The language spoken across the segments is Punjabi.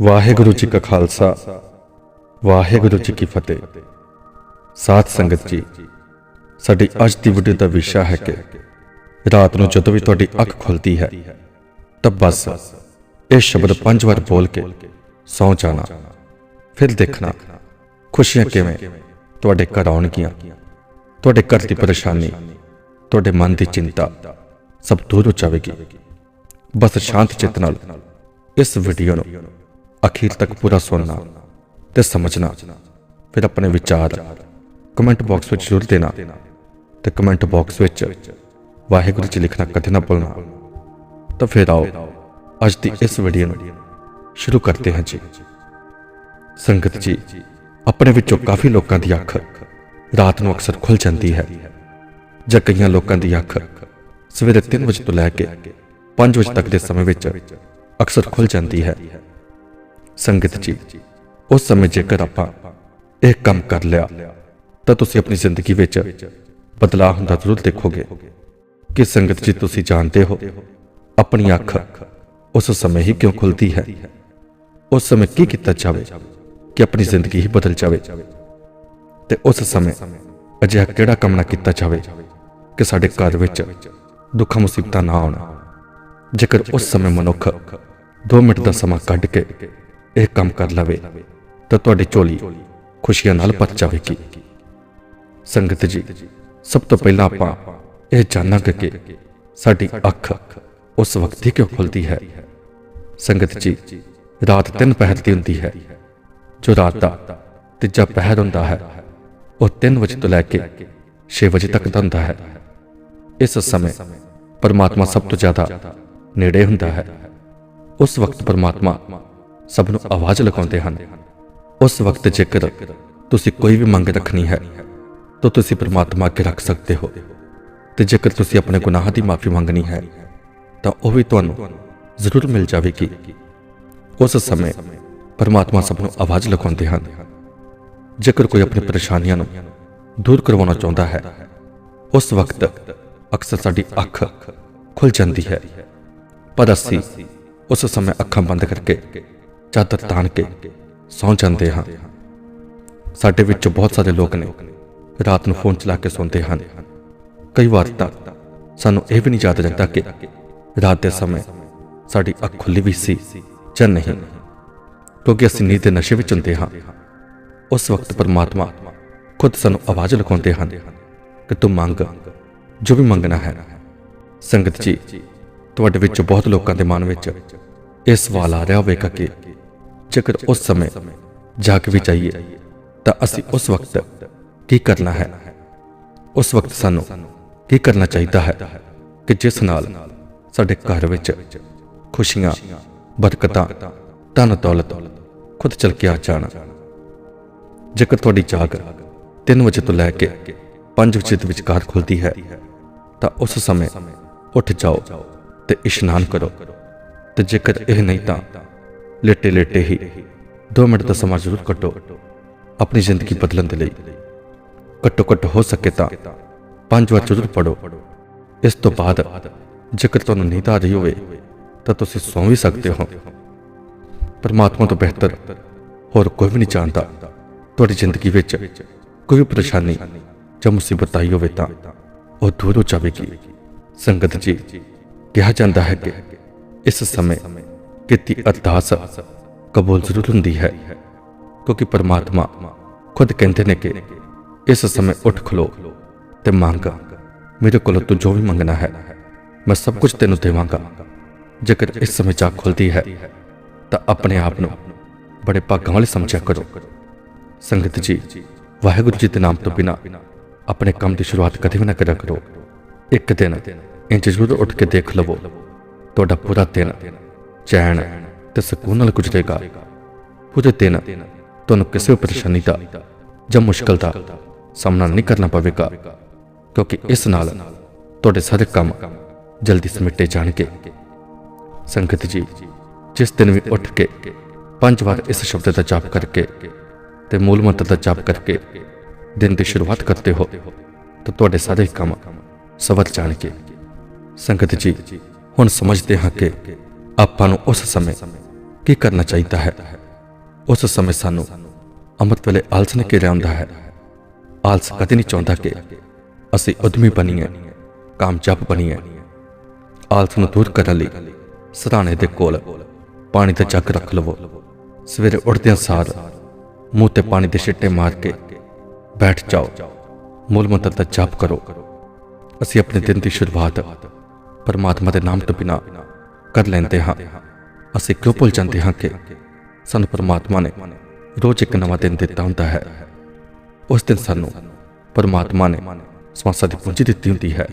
ਵਾਹਿਗੁਰੂ ਜੀ ਕਾ ਖਾਲਸਾ, ਵਾਹਿਗੁਰੂ ਜੀ ਕੀ ਫਤਿਹ। ਸਾਥ ਸੰਗਤ ਜੀ, ਸਾਡੀ ਅੱਜ ਦੀ ਵੀਡੀਓ ਦਾ ਵਿਸ਼ਾ ਹੈ ਕਿ ਰਾਤ ਨੂੰ ਜਦੋਂ ਵੀ ਤੁਹਾਡੀ ਅੱਖ ਖੁੱਲਦੀ ਹੈ, ਤਾਂ ਬਸ ਇਹ ਸ਼ਬਦ ਪੰਜ ਵਾਰ ਬੋਲ ਕੇ ਸੌਂ ਜਾਣਾ, ਫਿਰ ਦੇਖਣਾ, ਖੁਸ਼ੀਆਂ ਕਿਵੇਂ, ਤੁਹਾਡੇ ਘਰ ਆਉਣਗੀਆਂ, ਤੁਹਾਡੇ ਘਰ ਦੀ ਪਰੇਸ਼ਾਨੀ, ਤੁਹਾਡੇ ਮਨ ਦੀ ਚਿੰਤਾ, ਸਭ ਦੂਰ ਹੋ ਜਾਵੇਗੀ। ਬਸ ਸ਼ਾਂਤ ਚਿੱਤ ਨਾਲ ਇਸ ਵੀਡੀਓ ਨੂੰ ਅਖੀਰ ਤੱਕ ਪੂਰਾ ਸੁਣਨਾ ਤੇ ਸਮਝਣਾ। ਫਿਰ ਆਪਣੇ ਵਿਚਾਰ ਕਮੈਂਟ ਬਾਕਸ ਵਿੱਚ ਜ਼ਰੂਰ ਦੇਣਾ ਤੇ ਕਮੈਂਟ ਬਾਕਸ ਵਿੱਚ ਵਾਹਿਗੁਰੂ ਜੀ ਲਿਖਣਾ, ਕਦੇ ਨਾ ਭੁੱਲਣਾ। ਤਾਂ ਫਿਰ ਆਓ ਅੱਜ ਦੀ ਇਸ ਵੀਡੀਓ ਨੂੰ ਸ਼ੁਰੂ ਕਰਦੇ ਹਾਂ ਜੀ। ਸੰਗਤ ਜੀ, ਆਪਣੇ ਵਿੱਚੋਂ ਕਾਫੀ ਲੋਕਾਂ ਦੀ ਅੱਖ ਰਾਤ ਨੂੰ ਅਕਸਰ ਖੁੱਲ ਜਾਂਦੀ ਹੈ ਜਾਂ ਕਈਆਂ ਲੋਕਾਂ ਦੀ ਅੱਖ ਸਵੇਰੇ 3 ਵਜੇ ਤੋਂ ਲੈ ਕੇ 5 ਵਜੇ ਤੱਕ ਦੇ ਸਮੇਂ ਵਿੱਚ ਅਕਸਰ ਖੁੱਲ ਜਾਂਦੀ ਹੈ। ਸੰਗਤ ਜੀ, ਉਸ ਸਮੇਂ ਜੇਕਰ ਆਪਾਂ ਇਹ ਕੰਮ ਕਰ ਲਿਆ, ਤਾਂ ਤੁਸੀਂ ਆਪਣੀ ਜ਼ਿੰਦਗੀ ਵਿੱਚ ਬਦਲਾਅ ਹੁੰਦਾ ਜ਼ਰੂਰ ਦੇਖੋਗੇ ਕਿ ਸੰਗਤ ਜੀ ਤੁਸੀਂ ਜਾਣਦੇ ਹੋ, ਆਪਣੀ ਅੱਖ ਉਸ ਸਮੇਂ ਹੀ ਕਿਉਂ ਖੁੱਲਦੀ ਹੈ? ਉਸ ਸਮੇਂ ਕੀ ਕੀਤਾ ਜਾਵੇ ਕਿ ਆਪਣੀ ਜ਼ਿੰਦਗੀ ਹੀ ਬਦਲ ਜਾਵੇ? ਤੇ ਉਸ ਸਮੇਂ ਅਜਿਹਾ ਕਿਹੜਾ ਕੰਮ ਨਾ ਕੀਤਾ ਜਾਵੇ ਕਿ ਸਾਡੇ ਘਰ ਵਿੱਚ ਦੁੱਖਾਂ, ਮੁਸੀਬਤਾਂ ਨਾ ਆਉਣ? ਜੇਕਰ ਉਸ ਸਮੇਂ ਮਨੁੱਖ 2 ਮਿੰਟ ਦਾ ਸਮਾਂ ਕੱਢ ਕੇ ਇਹ ਕੰਮ ਕਰ ਲਵੇ, ਤਾਂ ਤੁਹਾਡੀ ਝੋਲੀ ਖੁਸ਼ੀਆਂ ਨਾਲ ਭਰ ਜਾਵੇਗੀ। ਸੰਗਤ ਜੀ, ਸਭ ਤੋਂ ਪਹਿਲਾਂ ਆਪਾਂ ਇਹ ਜਾਣਾਂਗੇ ਕਿ ਸਾਡੀ ਅੱਖ ਉਸ ਵਕਤ ਹੀ ਕਿਉਂ ਖੁੱਲਦੀ ਹੈ? ਸੰਗਤ ਜੀ, ਰਾਤ ਤਿੰਨ ਪਹਿਰ ਦੀ ਹੁੰਦੀ ਹੈ। ਜੋ ਰਾਤ ਦਾ ਤੀਜਾ ਪਹਿਰ ਹੁੰਦਾ ਹੈ, ਉਹ 3 ਵਜੇ ਤੋਂ ਲੈ ਕੇ 6 ਵਜੇ ਤੱਕ ਦਾ ਹੁੰਦਾ ਹੈ। ਇਸ ਸਮੇਂ ਪਰਮਾਤਮਾ ਸਭ ਤੋਂ ਜ਼ਿਆਦਾ ਨੇੜੇ ਹੁੰਦਾ ਹੈ। ਉਸ ਵਕਤ ਪਰਮਾਤਮਾ ਸਭ ਨੂੰ ਆਵਾਜ਼ ਲਗਾਉਂਦੇ ਹਨ। ਉਸ ਵਕਤ ਜੇਕਰ ਤੁਸੀਂ ਕੋਈ ਵੀ ਮੰਗ ਰੱਖਣੀ ਹੈ, ਤਾਂ ਤੁਸੀਂ ਪਰਮਾਤਮਾ ਅੱਗੇ ਰੱਖ ਸਕਦੇ ਹੋ। ਤੇ ਜੇਕਰ ਤੁਸੀਂ ਆਪਣੇ ਗੁਨਾਹਾਂ ਦੀ ਮਾਫੀ ਮੰਗਣੀ ਹੈ, ਤਾਂ ਉਹ ਵੀ ਤੁਹਾਨੂੰ ਜ਼ਰੂਰ ਮਿਲ ਜਾਵੇਗੀ। ਉਸ ਸਮੇਂ ਪਰਮਾਤਮਾ ਸਭ ਨੂੰ ਆਵਾਜ਼ ਲਗਾਉਂਦੇ ਹਨ। ਜੇਕਰ ਕੋਈ ਆਪਣੀ ਪਰੇਸ਼ਾਨੀਆਂ ਨੂੰ ਦੂਰ ਕਰਵਾਉਣਾ ਚਾਹੁੰਦਾ ਹੈ, ਉਸ ਵਕਤ ਅਕਸਰ ਸਾਡੀ ਅੱਖ ਖੁੱਲ ਜਾਂਦੀ ਹੈ। ਪਰ ਅਸੀਂ ਉਸ ਸਮੇਂ ਅੱਖਾਂ ਬੰਦ ਕਰਕੇ ਚਾਦਰ ਤਾਣ ਕੇ ਸੌਂ ਜਾਂਦੇ ਹਾਂ। ਸਾਡੇ ਵਿੱਚ ਬਹੁਤ ਸਾਰੇ ਲੋਕ ਨੇ ਰਾਤ ਨੂੰ ਫੋਨ ਚਲਾ ਕੇ ਸੌਂਦੇ ਹਨ। ਕਈ ਵਾਰ ਤਾਂ ਸਾਨੂੰ ਇਹ ਵੀ ਨਹੀਂ ਯਾਦ ਰਹਿੰਦਾ ਕਿ ਰਾਤ ਦੇ ਸਮੇਂ ਸਾਡੀ ਅੱਖ ਖੁੱਲੀ ਵੀ ਸੀ ਜਾਂ ਨਹੀਂ। ਕਿਉਂਕਿ ਅਸੀਂ ਨੀਂਦ ਦੇ ਨਸ਼ੇ ਵਿੱਚ ਹੁੰਦੇ ਹਾਂ। ਉਸ ਵਕਤ ਪਰਮਾਤਮਾ ਖੁਦ ਸਾਨੂੰ ਆਵਾਜ਼ ਲਗਾਉਂਦੇ ਹਨ ਕਿ ਤੂੰ ਮੰਗ, ਜੋ ਵੀ ਮੰਗਣਾ ਹੈ। ਸੰਗਤ ਜੀ, ਤੁਹਾਡੇ ਵਿੱਚੋਂ ਬਹੁਤ ਲੋਕਾਂ ਦੇ ਮਨ ਵਿੱਚ ਇਹ ਸਵਾਲ ਆ ਰਿਹਾ ਹੋਵੇਗਾ ਕਿ ਜੇਕਰ ਉਸ ਸਮੇਂ ਜਾਗ ਵੀ ਜਾਈਏ, ਤਾਂ ਅਸੀਂ ਉਸ ਵਕਤ ਕੀ ਕਰਨਾ ਹੈ? ਉਸ ਵਕਤ ਸਾਨੂੰ ਕੀ ਕਰਨਾ ਚਾਹੀਦਾ ਹੈ ਕਿ ਜਿਸ ਨਾਲ ਸਾਡੇ ਘਰ ਵਿੱਚ ਖੁਸ਼ੀਆਂ, ਬਰਕਤਾਂ, ਧਨ ਦੌਲਤ ਖੁਦ ਚਲ ਕੇ ਆ ਜਾਣ। ਜੇਕਰ ਤੁਹਾਡੀ ਜਾਗ 3 ਵਜੇ ਤੋਂ ਲੈ ਕੇ 5 ਵਜੇ ਦੇ ਵਿਚਕਾਰ ਖੁੱਲਦੀ ਹੈ, ਤਾਂ ਉਸ ਸਮੇਂ ਉੱਠ ਜਾਓ ਤੇ ਇਸ਼ਨਾਨ ਕਰੋ। ਤੇ ਜੇਕਰ ਇਹ ਨਹੀਂ ਤਾਂ ਲੇਟੇ ਲੇਟੇ ਹੀ 2 ਮਿੰਟ ਦਾ ਸਮਾਂ ਜ਼ਰੂਰ ਕੱਟੋ। ਆਪਣੀ ਜ਼ਿੰਦਗੀ ਬਦਲਣ ਦੇ ਲਈ। ਘੱਟੋ ਘੱਟ ਹੋ ਸਕੇ ਤਾਂ ਪੰਜ ਵਾਰ ਜ਼ਰੂਰ ਪੜੋ ਇਸ ਤੋਂ ਬਾਅਦ ਜੇਕਰ ਤੁਹਾਨੂੰ ਨੀਂਦ ਆ ਰਹੀ ਹੋਵੇ, ਤਾਂ ਤੁਸੀਂ ਸੌਂ ਵੀ ਸਕਦੇ ਹੋ। ਪਰਮਾਤਮਾ ਤੋਂ ਬਿਹਤਰ ਹੋਰ ਕੋਈ ਵੀ ਨਹੀਂ ਜਾਣਦਾ। ਤੁਹਾਡੀ ਜ਼ਿੰਦਗੀ ਵਿੱਚ ਕੋਈ ਵੀ ਪਰੇਸ਼ਾਨੀ ਜਾਂ ਮੁਸੀਬਤ ਆਈ ਹੋਵੇ ਤਾਂ ਉਹ ਦੂਰ ਹੋ ਜਾਵੇਗੀ। ਸੰਗਤ ਜੀ, ਕਿਹਾ ਜਾਂਦਾ ਹੈ ਕਿ ਇਸ ਸਮੇਂ ਕੀਤੀ ਅਰਦਾਸ ਕਬੂਲ ਜ਼ਰੂਰ ਹੁੰਦੀ ਹੈ, ਕਿਉਂਕਿ ਪਰਮਾਤਮਾ ਖੁਦ ਕਹਿੰਦੇ ਨੇ ਕਿ ਇਸ ਸਮੇਂ ਉੱਠ ਖਲੋ ਤੇ ਮੰਗ, ਮੇਰੇ ਕੋਲ ਤੂੰ ਜੋ ਵੀ ਮੰਗਣਾ ਹੈ, ਮੈਂ ਸਭ ਕੁਝ ਤੈਨੂੰ ਦੇਵਾਂਗਾ। ਜੇਕਰ ਇਸ ਸਮੇਂ ਜਾਗ ਖੁੱਲਦੀ ਹੈ, ਤਾਂ ਆਪਣੇ ਆਪ ਨੂੰ ਬੜੇ ਭਾਗਾਂ ਵਾਲੇ ਸਮਝਿਆ ਕਰੋ। ਸੰਗਤ ਜੀ, ਵਾਹਿਗੁਰੂ ਜੀ ਦੇ ਨਾਮ ਤੋਂ ਬਿਨਾ ਆਪਣੇ ਕੰਮ ਦੀ ਸ਼ੁਰੂਆਤ ਕਦੇ ਵੀ ਨਾ ਕਰਿਆ ਕਰੋ। ਇੱਕ ਦਿਨ ਇੰਜ ਜ਼ਰੂਰ ਉੱਠ ਕੇ ਦੇਖ ਲਵੋ, ਤੁਹਾਡਾ ਪੂਰਾ ਦਿਨ ਚੈਨ ਤੇ ਸਕੂਨ ਨਾਲ ਗੁਜ਼ਰੇਗਾ ਪੂਰੇ ਦਿਨ ਤੁਹਾਨੂੰ ਕਿਸੇ ਪਰੇਸ਼ਾਨੀ ਦਾ ਜਾਂ ਮੁਸ਼ਕਲ ਦਾ ਸਾਹਮਣਾ ਨਹੀਂ ਕਰਨਾ ਪਵੇਗਾ, ਕਿਉਂਕਿ ਇਸ ਨਾਲ ਤੁਹਾਡੇ ਸਾਰੇ ਕੰਮ ਜਲਦੀ ਸਮਿਟੇ ਜਾਣਗੇ। ਸੰਗਤ ਜੀ, ਜਿਸ ਦਿਨ ਵੀ ਉੱਠ ਕੇ ਪੰਜ ਵਾਰ ਇਸ ਸ਼ਬਦ ਦਾ ਜਾਪ ਕਰਕੇ ਤੇ ਮੂਲ ਮੰਤਰ ਦਾ ਜਾਪ ਕਰਕੇ ਦਿਨ ਦੀ ਸ਼ੁਰੂਆਤ ਕਰਦੇ ਹੋ, ਤਾਂ ਤੁਹਾਡੇ ਸਾਰੇ ਕੰਮ ਸਵਰ ਜਾਣਗੇ। ਸੰਗਤ ਜੀ, ਹੁਣ ਸਮਝਦੇ ਹਾਂ ਕਿ ਆਪਾਂ ਨੂੰ ਉਸ ਸਮੇਂ ਕੀ ਕਰਨਾ ਚਾਹੀਦਾ ਹੈ? ਉਸ ਸਮੇਂ ਸਾਨੂੰ ਅੰਮ੍ਰਿਤ ਵੇਲੇ ਆਲਸ ਨੇ ਘੇਰਿਆ ਹੁੰਦਾ ਹੈ। ਆਲਸ ਕਦੇ ਨਹੀਂ ਚਾਹੁੰਦਾ ਕਿ ਅਸੀਂ ਉਦਮੀ ਬਣੀਏ ਕਾਮਯਾਬ ਬਣੀਏ। ਆਲਸ ਨੂੰ ਦੂਰ ਕਰਨ ਲਈ ਸਰਾਣੇ ਦੇ ਕੋਲ ਪਾਣੀ ਦਾ ਜੱਗ ਰੱਖ ਲਵੋ। ਸਵੇਰੇ ਉੱਠਦਿਆਂ ਸਾਰ ਮੂੰਹ ਤੇ ਪਾਣੀ ਦੇ ਛਿੱਟੇ ਮਾਰ ਕੇ ਬੈਠ ਜਾਓ। ਮੂਲ ਮੰਤਰ ਦਾ ਜਾਪ ਕਰੋ। ਅਸੀਂ ਆਪਣੇ ਦਿਨ ਦੀ ਸ਼ੁਰੂਆਤ ਪਰਮਾਤਮਾ ਦੇ ਨਾਮ ਤੋਂ ਬਿਨਾ ਕਰ ਲੈਂਦੇ ਹਾਂ। ਅਸੀਂ ਕਿਉਂ ਭੁੱਲ ਜਾਂਦੇ ਹਾਂ ਕਿ ਸਾਨੂੰ ਪਰਮਾਤਮਾ ਨੇ ਰੋਜ਼ ਇੱਕ ਨਵਾਂ ਦਿਨ ਦਿੱਤਾ ਹੁੰਦਾ ਹੈ। ਉਸ ਦਿਨ ਸਾਨੂੰ ਪਰਮਾਤਮਾ ਨੇ ਸਵਾਸਾਂ ਦੀ ਪੂੰਜੀ ਦਿੱਤੀ ਹੁੰਦੀ ਹੈ।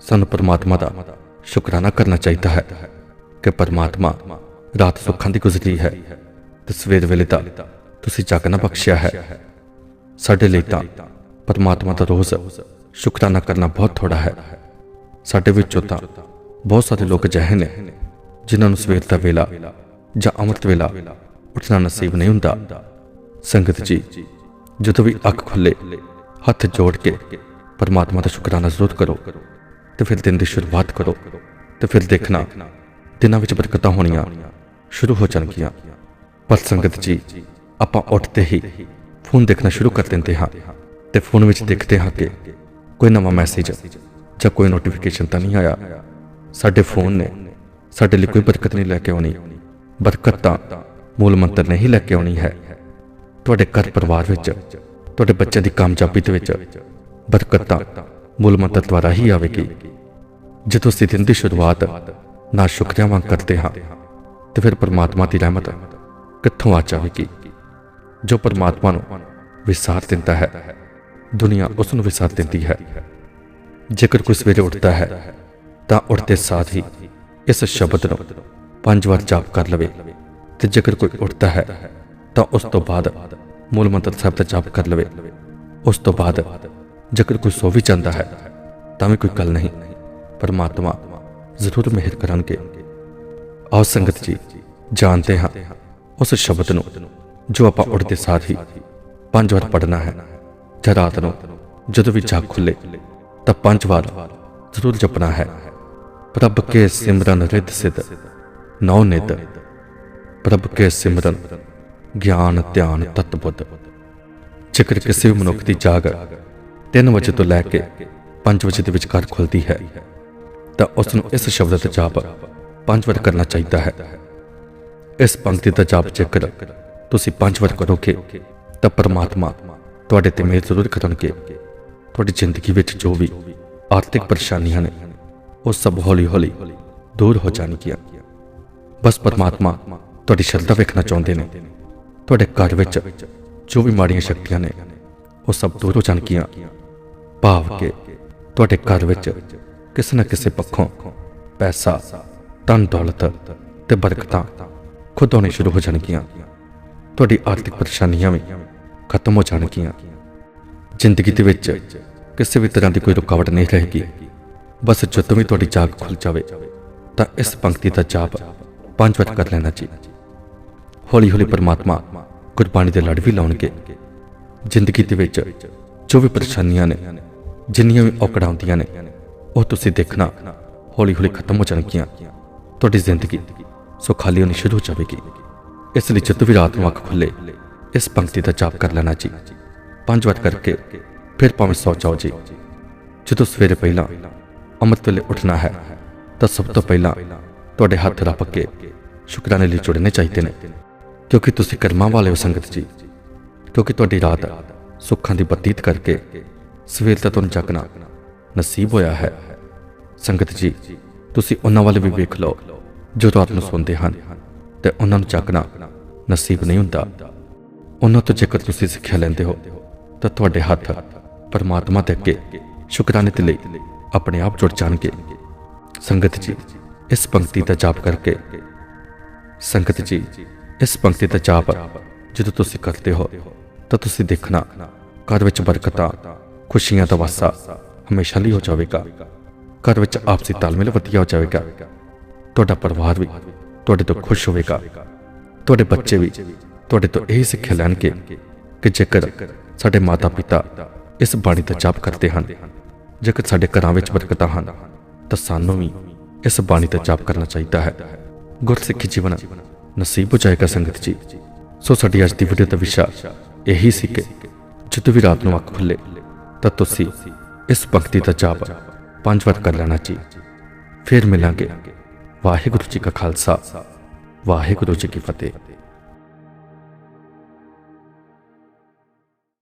ਸਾਨੂੰ ਪਰਮਾਤਮਾ ਦਾ ਸ਼ੁਕਰਾਨਾ ਕਰਨਾ ਚਾਹੀਦਾ ਹੈ ਕਿ ਪਰਮਾਤਮਾ ਰਾਤ ਸੁੱਖਾਂ ਦੀ ਗੁਜ਼ਰੀ ਹੈ ਤੇ ਸਵੇਰ ਵੇਲੇ ਦਾ ਤੁਸੀਂ ਜਾਗਣਾ ਬਖਸ਼ਿਆ ਹੈ। ਸਾਡੇ ਲਈ ਤਾਂ ਪਰਮਾਤਮਾ ਦਾ ਰੋਜ਼ ਸ਼ੁਕਰਾਨਾ ਕਰਨਾ ਬਹੁਤ ਥੋੜਾ ਹੈ। ਸਾਡੇ ਵਿੱਚੋਂ ਤਾਂ ਬਹੁਤ ਸਾਰੇ ਲੋਕ ਅਜਿਹੇ ਨੇ ਜਿਨ੍ਹਾਂ ਨੂੰ ਸਵੇਰ ਦਾ ਵੇਲਾ ਜਾਂ ਅੰਮ੍ਰਿਤ ਵੇਲਾ ਉੱਠਣਾ ਨਸੀਬ ਨਹੀਂ ਹੁੰਦਾ। ਸੰਗਤ ਜੀ, ਜਦੋਂ ਵੀ ਅੱਖ ਖੁੱਲੇ, ਹੱਥ ਜੋੜ ਕੇ ਪਰਮਾਤਮਾ ਦਾ ਸ਼ੁਕਰਾਨਾ ਜ਼ਰੂਰ ਕਰੋ ਤੇ ਫਿਰ ਦਿਨ ਦੀ ਸ਼ੁਰੂਆਤ ਕਰੋ ਤੇ ਫਿਰ ਦੇਖਣਾ, ਦਿਨਾਂ ਵਿੱਚ ਬਰਕਤਾਂ ਹੋਣੀਆਂ ਸ਼ੁਰੂ ਹੋ ਜਾਣਗੀਆਂ। ਪਰ ਸੰਗਤ ਜੀ, ਆਪਾਂ ਉੱਠਦੇ ਹੀ ਫੋਨ ਦੇਖਣਾ ਸ਼ੁਰੂ ਕਰ ਦਿੰਦੇ ਹਾਂ ਤੇ ਫੋਨ ਵਿੱਚ ਦੇਖਦੇ ਹਾਂ ਕਿ ਕੋਈ ਨਵਾਂ ਮੈਸੇਜ ਜਾਂ ਕੋਈ ਨੋਟੀਫਿਕੇਸ਼ਨ ਤਾਂ ਨਹੀਂ ਆਇਆ। ਸਾਡੇ ਫੋਨ ਨੇ ਸਾਡੇ ਲਈ ਕੋਈ ਬਰਕਤ ਨਹੀਂ ਲੈ ਕੇ ਆਉਣੀ। ਬਰਕਤ ਤਾਂ ਮੂਲ ਮੰਤਰ ਨੇ ਹੀ ਲੈ ਕੇ ਆਉਣੀ ਹੈ। ਤੁਹਾਡੇ ਘਰ ਪਰਿਵਾਰ ਵਿੱਚ, ਤੁਹਾਡੇ ਬੱਚਿਆਂ ਦੀ ਕਾਮਯਾਬੀ ਦੇ ਵਿੱਚ ਬਰਕਤ ਤਾਂ ਮੂਲ ਮੰਤਰ ਦੁਆਰਾ ਹੀ ਆਵੇਗੀ। ਜਦੋਂ ਅਸੀਂ ਦਿਨ ਦੀ ਸ਼ੁਰੂਆਤ ਨਾ ਸ਼ੁਕਰੀਆ ਵਾਂਗ ਕਰਦੇ ਹਾਂ, ਤੇ ਫਿਰ ਪਰਮਾਤਮਾ ਦੀ ਰਹਿਮਤ ਕਿੱਥੋਂ ਆ ਜਾਵੇਗੀ? ਜੋ ਪਰਮਾਤਮਾ ਨੂੰ ਵਿਸਾਰ ਦਿੰਦਾ ਹੈ, ਦੁਨੀਆ ਉਸ ਨੂੰ ਵਿਸਾਰ ਦਿੰਦੀ ਹੈ। ਜੇਕਰ ਕੋਈ ਸਵੇਰੇ ਉੱਠਦਾ ਹੈ, ਤਾਂ ਉੱਠਦੇ ਸਾਥ ਹੀ ਇਸ ਸ਼ਬਦ ਨੂੰ ਪੰਜ ਵਾਰ ਜਾਪ ਕਰ ਲਵੇ ਤੇ ਜੇਕਰ ਕੋਈ ਉੱਠਦਾ ਹੈ, ਤਾਂ ਉਸ ਤੋਂ ਬਾਅਦ ਮੂਲ ਮੰਤਰ ਸਾਹਿਬ ਦਾ ਜਾਪ ਕਰ ਲਵੇ। ਉਸ ਤੋਂ ਬਾਅਦ ਜੇਕਰ ਕੋਈ ਸੋ ਵੀ ਜਾਂਦਾ ਹੈ, ਤਾਂ ਵੀ ਕੋਈ ਗੱਲ ਨਹੀਂ। ਪਰਮਾਤਮਾ ਜ਼ਰੂਰ ਮਿਹਰ ਕਰਨਗੇ ਆਓ ਸੰਗਤ ਜੀ, ਜਾਣਦੇ ਹਾਂ ਉਸ ਸ਼ਬਦ ਨੂੰ ਜੋ ਆਪਾਂ ਉੱਠਦੇ ਸਾਥ ਹੀ ਪੰਜ ਵਾਰ ਪੜਨਾ ਹੈ। ਜਾਂ ਰਾਤ ਨੂੰ ਜਦੋਂ ਵੀ ਜਾਗ ਖੁੱਲੇ, ਤਾਂ ਪੰਜ ਵਾਰ ਜ਼ਰੂਰ ਜਪਣਾ ਹੈ। ਪ੍ਰਭ ਕੇ ਸਿਮਰਨ ਰਿੱਧ ਸਿਧ ਨੌ ਨਿਤ ਪ੍ਰਭ ਕੇ ਸਿਮਰਨ, ਗਿਆਨ ਧਿਆਨ ਤਤ ਬੁੱਧ ਜੇਕਰ ਕਿਸੇ ਵੀ ਮਨੁੱਖ ਦੀ ਜਾਗ 3 ਵਜੇ ਤੋਂ ਲੈ ਕੇ 5 ਵਜੇ ਦੇ ਵਿਚਕਾਰ ਖੁੱਲਦੀ ਹੈ, ਤਾਂ ਉਸ ਨੂੰ ਇਸ ਸ਼ਬਦ ਦਾ ਜਾਪ ਪੰਜ ਵਾਰ ਕਰਨਾ ਚਾਹੀਦਾ ਹੈ। ਇਸ ਪੰਕਤੀ ਦਾ ਜਾਪ ਜੇਕਰ ਤੁਸੀਂ ਪੰਜ ਵਾਰ ਕਰੋਗੇ, ਤਾਂ ਪਰਮਾਤਮਾ ਤੁਹਾਡੇ ਤੇ ਮਿਹਰ ਜ਼ਰੂਰ ਕਰਨਗੇ। ਤੁਹਾਡੀ ਜ਼ਿੰਦਗੀ ਵਿੱਚ ਜੋ ਵੀ ਆਰਥਿਕ ਪਰੇਸ਼ਾਨੀਆਂ ਨੇ ਉਹ ਸਭ ਹੌਲੀ-ਹੌਲੀ ਦੂਰ ਹੋ ਜਾਣਗੀਆਂ ਬਸ ਪਰਮਾਤਮਾ ਤੁਹਾਡੀ ਸ਼ਰਧਾ ਵੇਖਣਾ ਚਾਹੁੰਦੇ ਨੇ ਤੁਹਾਡੇ ਘਰ ਵਿੱਚ ਜੋ ਵੀ ਮਾੜੀਆਂ ਸ਼ਕਤੀਆਂ ਨੇ ਉਹ ਸਭ ਦੂਰ ਹੋ ਜਾਣਗੀਆਂ ਭਾਵ ਕਿ ਤੁਹਾਡੇ ਘਰ ਵਿੱਚ ਕਿਸੇ ਨਾ ਕਿਸੇ ਪੱਖੋਂ ਪੈਸਾ ਧਨ ਦੌਲਤ ਤੇ ਬਰਕਤਾਂ ਖੁਦ ਆਉਣੀ ਸ਼ੁਰੂ ਹੋ ਜਾਣਗੀਆਂ ਤੁਹਾਡੀ ਆਰਥਿਕ ਪਰੇਸ਼ਾਨੀਆਂ ਵੀ ਖਤਮ ਹੋ ਜਾਣਗੀਆਂ ਜ਼ਿੰਦਗੀ ਦੇ ਵਿੱਚ ਕਿਸੇ ਵੀ ਤਰ੍ਹਾਂ ਦੀ ਕੋਈ ਰੁਕਾਵਟ ਨਹੀਂ ਰਹੇਗੀ ਬਸ ਜਦੋਂ ਵੀ ਤੁਹਾਡੀ ਜਾਗ ਖੁੱਲ ਜਾਵੇ, ਤਾਂ ਇਸ ਪੰਕਤੀ ਦਾ ਜਾਪ ਪੰਜ ਵਾਰ ਕਰ ਲੈਣਾ ਜੀ। ਹੌਲੀ ਹੌਲੀ ਪਰਮਾਤਮਾ ਗੁਰਬਾਣੀ ਦੇ ਲੜ ਵੀ ਲਾਉਣਗੇ। ਜ਼ਿੰਦਗੀ ਦੇ ਵਿੱਚ ਜੋ ਵੀ ਪਰੇਸ਼ਾਨੀਆਂ ਨੇ, ਜਿੰਨੀਆਂ ਵੀ ਔਕੜਾਂ ਹੁੰਦੀਆਂ ਨੇ, ਉਹ ਤੁਸੀਂ ਦੇਖਣਾ ਹੌਲੀ ਹੌਲੀ ਖਤਮ ਹੋ ਜਾਣਗੀਆਂ। ਤੁਹਾਡੀ ਜ਼ਿੰਦਗੀ ਸੋ ਖਾਲੀ ਹੋਣੀ ਸ਼ੁਰੂ ਹੋ ਜਾਵੇਗੀ। ਇਸ ਲਈ ਜਦੋਂ ਵੀ ਰਾਤ ਨੂੰ ਅੱਖ ਖੁੱਲੇ, ਇਸ ਪੰਕਤੀ ਦਾ ਜਾਪ ਕਰ ਲੈਣਾ ਜੀ। ਪੰਜ ਵਾਰ ਕਰਕੇ ਫਿਰ ਭਾਵੇਂ ਸੌ ਜਾਓ ਜੀ। ਜਦੋਂ ਸਵੇਰੇ ਪਹਿਲਾਂ ਅੰਮ੍ਰਿਤ ਵੇਲੇ ਉੱਠਣਾ ਹੈ। ਤਾਂ ਸਭ ਤੋਂ ਪਹਿਲਾਂ ਤੁਹਾਡੇ ਹੱਥ ਰੱਬ ਕੇ ਸ਼ੁਕਰਾਨੇ ਲਈ ਜੁੜਨੇ ਚਾਹੀਦੇ ਨੇ। ਕਿਉਂਕਿ ਤੁਸੀਂ ਕਰਮਾਂ ਵਾਲੇ ਹੋ ਸੰਗਤ ਜੀ। ਕਿਉਂਕਿ ਤੁਹਾਡੀ ਰਾਤ ਸੁੱਖਾਂ ਦੀ ਬਤੀਤ ਕਰਕੇ ਸਵੇਰ ਤੱਕ ਤੁਹਾਨੂੰ ਜਾਗਣਾ ਨਸੀਬ ਹੋਇਆ ਹੈ। ਸੰਗਤ ਜੀ, ਤੁਸੀਂ ਉਹਨਾਂ ਵੱਲ ਵੀ ਵੇਖ ਲਓ ਜੋ ਰਾਤ ਨੂੰ ਸੌਂਦੇ ਹਨ ਤੇ ਉਹਨਾਂ ਨੂੰ ਜਾਗਣਾ ਨਸੀਬ ਨਹੀਂ ਹੁੰਦਾ। ਉਹਨਾਂ ਤੋਂ ਜੇਕਰ ਤੁਸੀਂ ਸਿੱਖਿਆ ਲੈਂਦੇ ਹੋ ਤਾਂ ਤੁਹਾਡੇ ਹੱਥ ਪਰਮਾਤਮਾ ਦੇ ਅੱਗੇ ਸ਼ੁਕਰਾਨੇ ਦੇ ਲਈ ਆਪਣੇ ਆਪ ਜੁੜ ਜਾਣਗੇ। ਸੰਗਤ ਜੀ, ਇਸ ਪੰਕਤੀ ਦਾ ਜਾਪ ਕਰਕੇ। ਸੰਗਤ ਜੀ, ਇਸ ਪੰਕਤੀ ਦਾ ਜਾਪ ਜਦੋਂ ਤੁਸੀਂ ਕਰਦੇ ਹੋ, ਤਾਂ ਤੁਸੀਂ ਦੇਖਣਾ, ਘਰ ਵਿੱਚ ਬਰਕਤਾਂ, ਖੁਸ਼ੀਆਂ ਦਾ ਵਾਸਾ ਹਮੇਸ਼ਾ ਲਈ ਹੋ ਜਾਵੇਗਾ। ਘਰ ਵਿੱਚ ਆਪਸੀ ਤਾਲਮੇਲ ਵਧੀਆ ਹੋ ਜਾਵੇਗਾ। ਤੁਹਾਡਾ ਪਰਿਵਾਰ ਵੀ ਤੁਹਾਡੇ ਤੋਂ ਖੁਸ਼ ਹੋਵੇਗਾ। ਤੁਹਾਡੇ ਬੱਚੇ ਵੀ ਤੁਹਾਡੇ ਤੋਂ ਇਹ ਸਿੱਖਿਆ ਲੈਣਗੇ ਕਿ ਜੇਕਰ ਸਾਡੇ ਮਾਤਾ-ਪਿਤਾ ਇਸ ਬਾਣੀ ਦਾ ਜਾਪ ਕਰਦੇ ਹਨ ਜੇਕਰ ਸਾਡੇ ਘਰਾਂ ਵਿੱਚ ਬਰਕਤਾਂ ਹਨ, ਤਾਂ ਸਾਨੂੰ ਵੀ ਇਸ ਬਾਣੀ ਦਾ ਜਾਪ ਕਰਨਾ ਚਾਹੀਦਾ ਹੈ। ਗੁਰਸਿੱਖੀ ਜੀਵਨ ਨਸੀਬ ਹੋ ਜਾਏਗਾ ਸੰਗਤ ਜੀ। ਸੋ ਸਾਡੀ ਅੱਜ ਦੀ ਵੀਡੀਓ ਦਾ ਵਿਸ਼ਾ ਇਹੀ ਸੀ ਕਿ ਜਦੋਂ ਵੀ ਰਾਤ ਨੂੰ ਅੱਖ ਖੁੱਲੇ, ਤਾਂ ਤੁਸੀਂ ਇਸ ਭਗਤੀ ਦਾ ਜਾਪ ਪੰਜ ਵਾਰ ਕਰ ਲੈਣਾ ਜੀ। ਫਿਰ ਮਿਲਾਂਗੇ ਵਾਹਿਗੁਰੂ ਜੀ ਕਾ ਖਾਲਸਾ, ਵਾਹਿਗੁਰੂ ਜੀ ਕੀ ਫਤਿਹ।